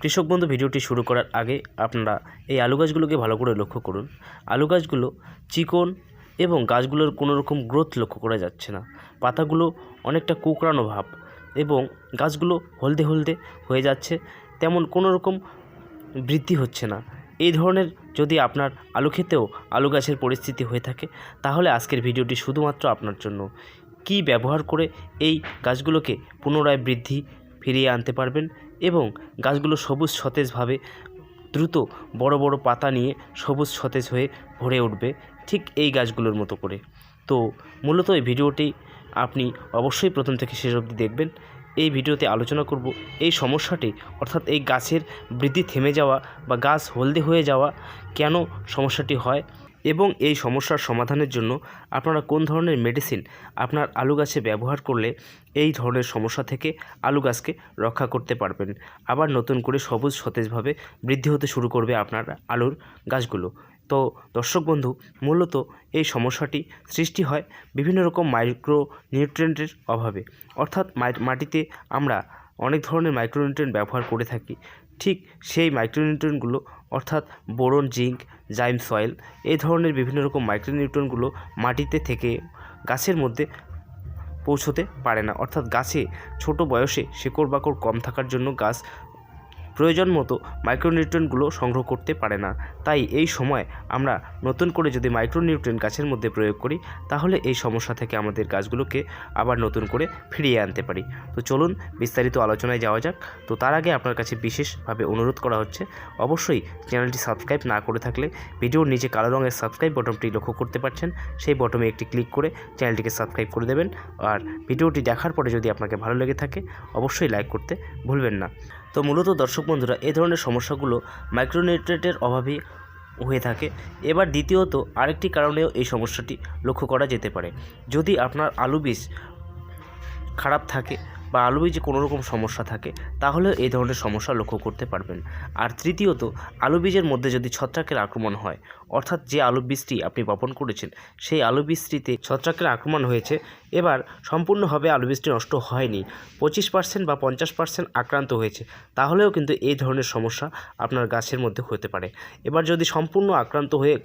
কৃষক বন্ধু ভিডিওটি শুরু করার আগে আপনারা এই আলু গাছগুলোকে ভালো করে লক্ষ্য করুন। আলু গাছগুলো চিকন এবং গাছগুলোর কোনো রকম গ্রোথ লক্ষ্য করা যাচ্ছে না। পাতাগুলো অনেকটা কুকড়ানো ভাব এবং গাছগুলো হলদে হলদে হয়ে যাচ্ছে, তেমন কোনো রকম বৃদ্ধি হচ্ছে না। এই ধরনের যদি আপনার আলু খেতেও আলু গাছের পরিস্থিতি হয়ে থাকে, তাহলে আজকের ভিডিওটি শুধুমাত্র আপনার জন্য। কি ব্যবহার করে এই গাছগুলোকে পুনরায় বৃদ্ধি ফিরিয়ে আনতে পারবেন? এবং গাছগুলো সবুজ সতেজভাবে দ্রুত বড় বড় পাতা নিয়ে সবুজ সতেজ হয়ে ভরে উঠবে ঠিক এই গাছগুলোর মতো করে। তো মূলত এই ভিডিওটি আপনি অবশ্যই প্রথম থেকে শেষ অবধি দেখবেন। এই ভিডিওতে আলোচনা করব এই সমস্যাটি, অর্থাৎ এই গাছের বৃদ্ধি থেমে যাওয়া বা গাছ হলদে হয়ে যাওয়া কেন সমস্যাটি হয়? এবং এই সমস্যার সমাধানের জন্য আপনারা কোন ধরনের মেডিসিন আপনার আলু গাছে ব্যবহার করলে এই ধরনের সমস্যা থেকে আলু গাছকে রক্ষা করতে পারবেন? আবার নতুন করে সবুজ সতেজভাবে বৃদ্ধি হতে শুরু করবে আপনার আলুর গাছগুলো। তো দর্শক বন্ধু, মূলত এই সমস্যাটি সৃষ্টি হয় বিভিন্ন রকম মাইক্রো নিউট্রিয়েন্টের অভাবে। অর্থাৎ মাটিতে আমরা অনেক ধরনের মাইক্রোনিউট্রিয়েন্ট ব্যবহার করে থাকি। ঠিক সেই মাইক্রোনিউট্রিয়েন্টগুলো অর্থাৎ বোরন, জিঙ্ক জাইম সয়েল এই ধরনের বিভিন্ন রকম মাইক্রোনিউট্রনগুলো মাটিতে থেকে গাছের মধ্যে পৌঁছতে পারে না। অর্থাৎ গাছে ছোট বয়সে শেকড় বাকড় কম থাকার জন্য গাছ প্রয়োজন মতো মাইক্রোনিউট্রিয়েন্টগুলো সংগ্রহ করতে পারে না। তাই এই সময় আমরা নতুন করে যদি মাইক্রোনিউট্রিয়েন্ট গাছের মধ্যে প্রয়োগ করি, তাহলে এই সমস্যা থেকে আমাদের গাছগুলোকে আবার নতুন করে ফিরিয়ে আনতে পারি। তো চলুন বিস্তারিত আলোচনায় যাওয়া যাক। তো তার আগে আপনার কাছে বিশেষভাবে অনুরোধ করা হচ্ছে, অবশ্যই চ্যানেলটি সাবস্ক্রাইব না করে থাকলে ভিডিওর নিচে কালো রঙের সাবস্ক্রাইব বটনটি লক্ষ্য করতে পারছেন, সেই বটনে একটি ক্লিক করে চ্যানেলটিকে সাবস্ক্রাইব করে দেবেন। আর ভিডিওটি দেখার পরে যদি আপনাকে ভালো লেগে থাকে, অবশ্যই লাইক করতে ভুলবেন না। তো মূলত দর্শক বন্ধুরা এই ধরনের সমস্যাগুলো মাইক্রোনিউট্রেটের অভাবে হয়ে থাকে। এবার দ্বিতীয়ত আরেকটি কারণেও এই সমস্যাটি লক্ষ্য করা যেতে পারে। যদি আপনার আলু বীজ খারাপ থাকে বা আলু বীজে কোনো রকম সমস্যা থাকে তাহলেও এই ধরনের সমস্যা লক্ষ্য করতে পারবেন। আর তৃতীয়ত, আলু বীজের মধ্যে যদি ছত্রাকের আক্রমণ হয় অর্থাৎ যে আলু বীজটি আপনি বপন করেছেন, সেই আলু বীজটিতে ছত্রাকের আক্রমণ হয়েছে। এবার সম্পূর্ণভাবে আলু বীজটি নষ্ট হয়নি। পঁচিশ পার্সেন্ট বা পঞ্চাশ পার্সেন্ট আক্রান্ত হয়েছে। তাহলেও কিন্তু এই ধরনের সমস্যা আপনার গাছের মধ্যে হতে পারে। এবার যদি সম্পূর্ণ আক্রান্ত হয়ে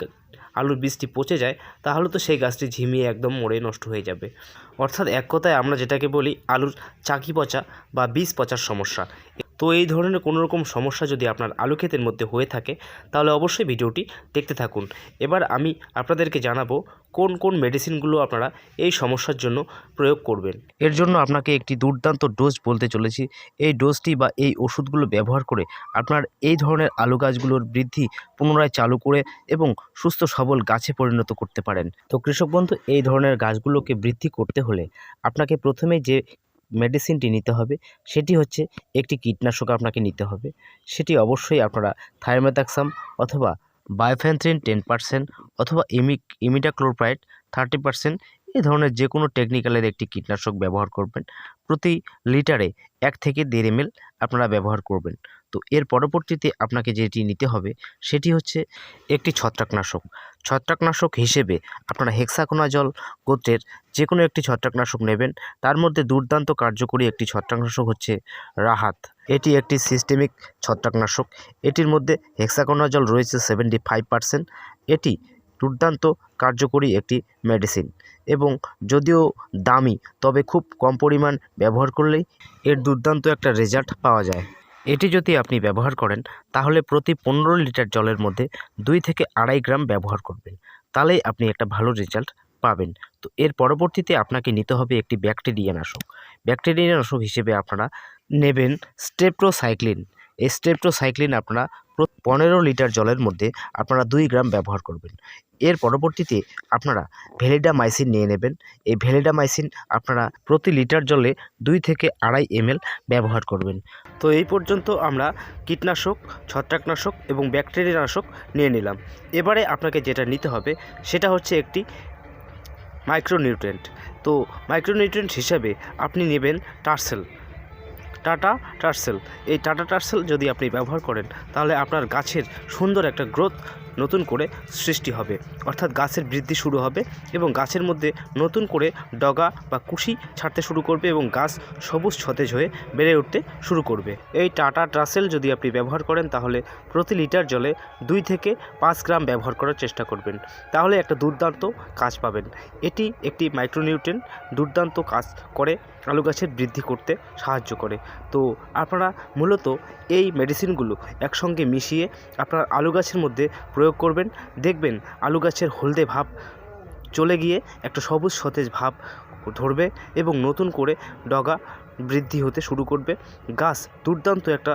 আলুর বীজটি পচে যায়, তাহলে তো সেই গাছটি ঝিমিয়ে একদম মরে নষ্ট হয়ে যাবে। অর্থাৎ এক কথায় আমরা যেটাকে বলি আলুর চাকি পচা বা বীজ পচার সমস্যা। তো এই ধরনের কোনো রকম সমস্যা যদি আপনার আলু ক্ষেতের মধ্যে হয়ে থাকে, তাহলে অবশ্যই ভিডিওটি দেখতে থাকুন। এবার আমি আপনাদেরকে জানাব কোন কোন মেডিসিনগুলো আপনারা এই সমস্যার জন্য প্রয়োগ করবেন। এর জন্য আপনাকে একটি দুর্দান্ত ডোজ বলতে চলেছি। এই ডোজটি বা এই ওষুধগুলো ব্যবহার করে আপনার এই ধরনের আলু গাছগুলোর বৃদ্ধি পুনরায় চালু করে এবং সুস্থ সবল গাছে পরিণত করতে পারেন। তো কৃষক বন্ধু, এই ধরনের গাছগুলোকে বৃদ্ধি করতে হলে আপনাকে প্রথমে যে মেডিসিনটি নিতে হবে। সেটি হচ্ছে একটি কীটনাশক আপনাকে নিতে হবে। সেটি অবশ্যই আপনারা থাইরোমেথাক্সাম অথবা বায়োফেন্থ্রিন টেন পার্সেন্ট অথবা ইমি ইমিডাক্লোরপ্রাইড থার্টি পার্সেন্ট এই ধরনের যে কোনো টেকনিক্যালের একটি কীটনাশক ব্যবহার করবেন। প্রতি লিটারে এক থেকে দেড় এম আপনারা ব্যবহার করবেন। তো এর পরবর্তীতে আপনাকে যেটি নিতে হবে, সেটি হচ্ছে একটি ছত্রাকনাশক। ছত্রাকনাশক হিসেবে আপনারা হেক্সাকোনাজল গোত্রের যে কোনো একটি ছত্রাকনাশক নেবেন। তার মধ্যে দুর্দান্ত কার্যকরী একটি ছত্রাকনাশক হচ্ছে রাহাত। এটি একটি সিস্টেমিক ছত্রাকনাশক। এটির মধ্যে হেক্সাকোনাজল রয়েছে সেভেন্টি ফাইভ পার্সেন্ট এটি দুর্দান্ত কার্যকরী একটি মেডিসিন এবং যদিও দামি, তবে খুব কম পরিমাণ ব্যবহার করলেই এর দুর্দান্ত একটা রেজাল্ট পাওয়া যায়। এটি যদি আপনি ব্যবহার করেন, তাহলে প্রতি পনেরো লিটার জলের মধ্যে দুই থেকে আড়াই গ্রাম ব্যবহার করবেন। তাহলেই আপনি একটা ভালো রেজাল্ট পাবেন। তো এর পরবর্তীতে আপনাকে নিতে হবে একটি ব্যাকটেরিয়া নাশক ব্যাকটেরিয়া নাশক হিসেবে আপনারা নেবেন স্টেপ্রোসাইক্লিন। এই স্টেপ্টোসাইক্লিন আপনারা পনেরো লিটার জলের মধ্যে আপনারা দুই গ্রাম ব্যবহার করবেন। এর পরবর্তীতে আপনারা ভ্যালিডামাইসিন নিয়ে নেবেন। এই ভ্যালিডামাইসিন আপনারা প্রতি লিটার জলে দুই থেকে আড়াই এমএল ব্যবহার করবেন। তো এই পর্যন্ত আমরা কীটনাশক, ছত্রাকনাশক এবং ব্যাকটেরিয়া নাশক নিয়ে নিলাম। এবারে আপনাকে যেটা নিতে হবে সেটা হচ্ছে একটি মাইক্রোনিউট্রিয়েন্ট। তো মাইক্রোনিউট্রিয়েন্ট হিসাবে আপনি নেবেন টার্সেল। টাটা টার্সেল। এই টাটা টার্সেল যদি আপনি ব্যবহার করেন, তাহলে আপনার গাছের সুন্দর একটা গ্রোথ নতুন করে সৃষ্টি হবে। অর্থাৎ গাছের বৃদ্ধি শুরু হবে এবং গাছের মধ্যে নতুন করে ডগা বা কুশি ছাড়তে শুরু করবে এবং গাছ সবুজ সতেজ হয়ে বেড়ে উঠতে শুরু করবে। এই টাটা ট্রাসেল যদি আপনি ব্যবহার করেন, তাহলে প্রতি লিটার জলে দুই থেকে পাঁচ গ্রাম ব্যবহার করার চেষ্টা করবেন। তাহলে একটা দুর্দান্ত কাজ পাবেন। এটি একটি মাইক্রোনিউট্রেন দুর্দান্ত কাজ করে, আলু গাছের বৃদ্ধি করতে সাহায্য করে। তো আপনারা মূলত এই মেডিসিনগুলো একসঙ্গে মিশিয়ে আপনার আলু গাছের মধ্যে প্রয়োগ করবেন। দেখবেন আলু গাছের হলদে ভাব চলে গিয়ে একটা সবুজ সতেজ ভাব ধরবে এবং নতুন করে ডগা বৃদ্ধি হতে শুরু করবে। গাছ দুর্দান্ত একটা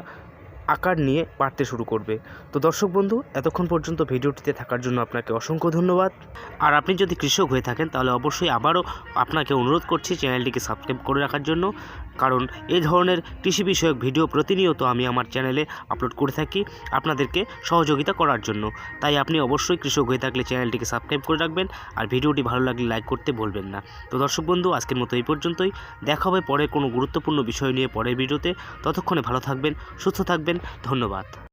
আকার নিয়ে বাড়তে শুরু করবে। তো দর্শক বন্ধু, এতক্ষণ পর্যন্ত ভিডিওটিতে থাকার জন্য আপনাকে অসংখ্য ধন্যবাদ। আর আপনি যদি কৃষক হয়ে থাকেন, তাহলে অবশ্যই আবারও আপনাকে অনুরোধ করছি চ্যানেলটিকে সাবস্ক্রাইব করে রাখার জন্য। কারণ এই ধরনের কৃষি বিষয়ক ভিডিও প্রতিনিয়ত আমি আমার চ্যানেলে আপলোড করে থাকি আপনাদেরকে সহযোগিতা করার জন্য। তাই আপনি অবশ্যই কৃষক হয়ে থাকলে চ্যানেলটিকে সাবস্ক্রাইব করে রাখবেন আর ভিডিওটি ভালো লাগলে লাইক করতে ভুলবেন না। তো দর্শক বন্ধু, আজকের মতো এই পর্যন্তই। দেখা হবে পরে কোনো গুরুত্বপূর্ণ বিষয় নিয়ে পরের ভিডিওতে। ততক্ষণে ভালো থাকবেন, সুস্থ থাকবেন। ধন্যবাদ।